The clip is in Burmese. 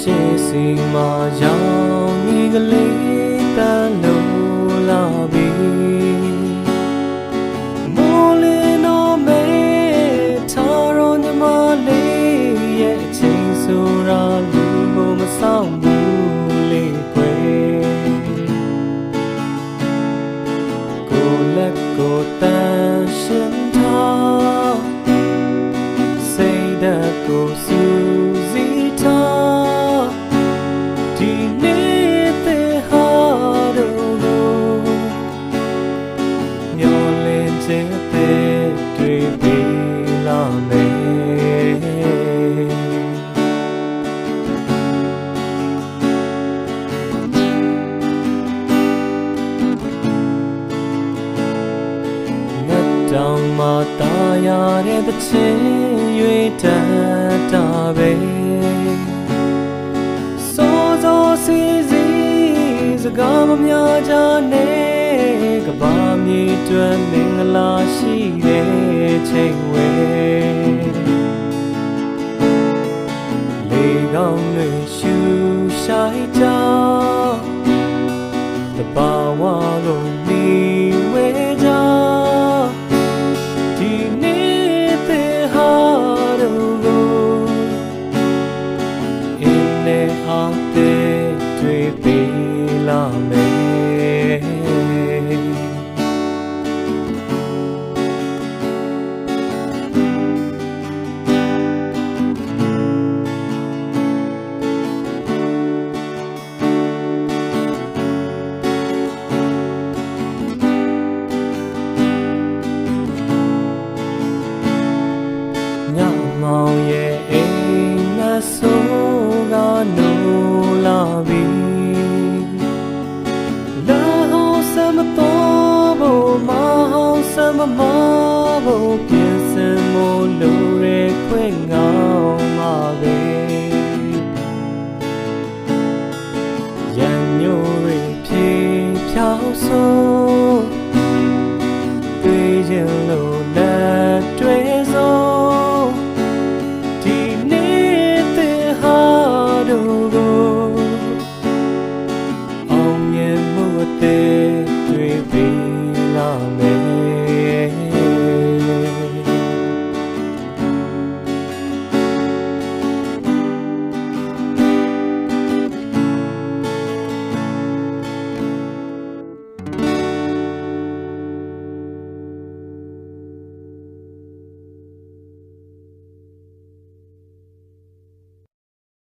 ရှိစီမှာရောက်နေကလေးတန်လို့လာပြီမိုးလင်းတော့မဲထားရောညီမလေးရဲ့အချိန်ဆိုတာ လင်းခြင်းတဲ့တွေ့ပြီလာမယ်ငတ်တောင်မှာတာယာတဲ့တစ်ချင်းရွေတတ်တာပဲစိုးစိုးစီစီစကားမများကြနဲ့ င်ရဲ့အိမ်မဆိုးကနိုးလာပြီလာဟောစမတော်ဘမဟောစမမဘပြင်းစင်မလို့ရဲခွင့်ငောင်းမှာပဲရန်ညိုးရေဖြေဖြောင်းဆို